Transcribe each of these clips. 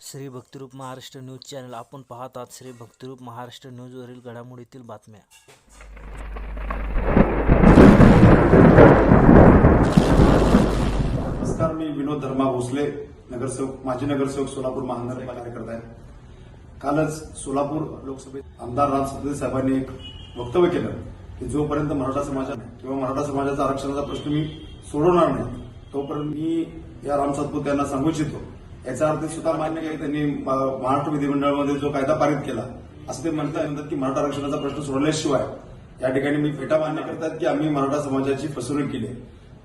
Shri Bhaktirup Maharashtra news channel. आपण पाहत आहात श्री भक्तिरूप महाराष्ट्र न्यूजवरील घडामोडीतील बातम्या. नमस्कार मी विनोद धर्मा भोसले नगरसेवक माजी नगरसेवक सोलापूर महानगरपालिका कार्यकर्ता आहे. कालच सोलापूर लोकसभेत आमदार राम सतते साहेबांनी एक वक्तव्य केलं की जोपर्यंत मराठा समाजाने किंवा मराठा समाजाचा आरक्षणाचा प्रश्न मी सोडवणार नाही तोपर्यंत मी या राम सातपुते यांना सांगू इच्छितो. याचा अर्थ सुद्धा मान्य काय त्यांनी म- महाराष्ट्र विधिमंडळामध्ये जो कायदा पारित केला असं ते म्हणतात म्हणतात की मराठा आरक्षणाचा प्रश्न सोडल्याशिवाय या ठिकाणी मी फेटा मान्य करतात की आम्ही मराठा समाजाची फसवणूक केली.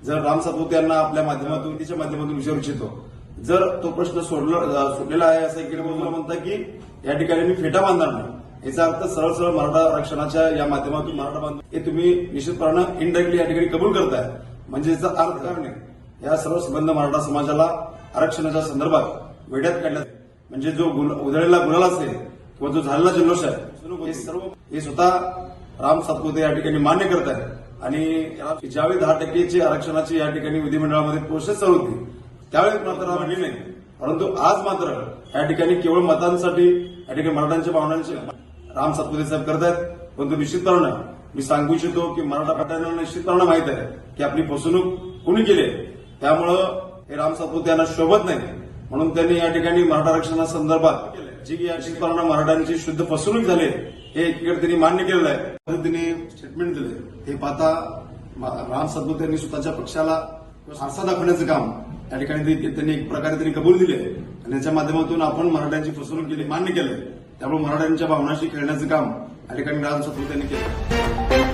जर राम सातपुते यांना आपल्या माध्यमातून तिच्या माध्यमातून विचारू इच्छितो जर तो प्रश्न सोडला सुटलेला आहे असं इकडे बाजूला म्हणतात की या ठिकाणी मी फेटा बांधणार नाही. याचा अर्थ सरळ सरळ मराठा आरक्षणाच्या या माध्यमातून मराठा बांधून हे तुम्ही निश्चितपणे इनडायरेक्टली या ठिकाणी कबूल करताय. म्हणजे याचा अर्थ काय नाही. या सर्व संबंध मराठा समाजाला आरक्षणाच्या संदर्भात वेड्यात काढण्यात म्हणजे जो उधळलेला गुन्हा असेल किंवा जो झालेला जल्लोष आहे सर्व हे स्वतः राम सातपुते या ठिकाणी मान्य करत आहेत. आणि ज्यावेळी दहा टक्केची आरक्षणाची या ठिकाणी विधिमंडळामध्ये प्रोसेस चालू होती त्यावेळी मात्र हा म्हणली नाही. परंतु आज मात्र या ठिकाणी केवळ मतांसाठी या ठिकाणी मराठ्यांच्या भावनांचे राम सातपुते साहेब करत आहेत. परंतु निश्चितपणे मी सांगू इच्छितो की मराठा पाट्यांना निश्चितपणे माहीत आहे की आपली फसवणूक कोणी केली आहे? त्यामुळं हे राम सातपुते यांना शोभत नाही. म्हणून त्यांनी या ठिकाणी मराठा आरक्षणासंदर्भात जी की या निश्चितपणे मराठ्यांची शुद्ध फसवणूक झाली हे एकीकडे त्यांनी मान्य केलेलं आहे. पद्धतीने स्टेटमेंट दिले हे पाहता राम सातपुते यांनी स्वतःच्या पक्षाला आरसा दाखवण्याचं काम या ठिकाणी त्यांनी एक प्रकारे त्यांनी कबूल दिले आणि याच्या माध्यमातून आपण मराठ्यांची फसवणूक केली मान्य केलं त्यामुळे मराठ्यांच्या भावनाशी खेळण्याचं काम या ठिकाणी राम सातपुते यांनी केलं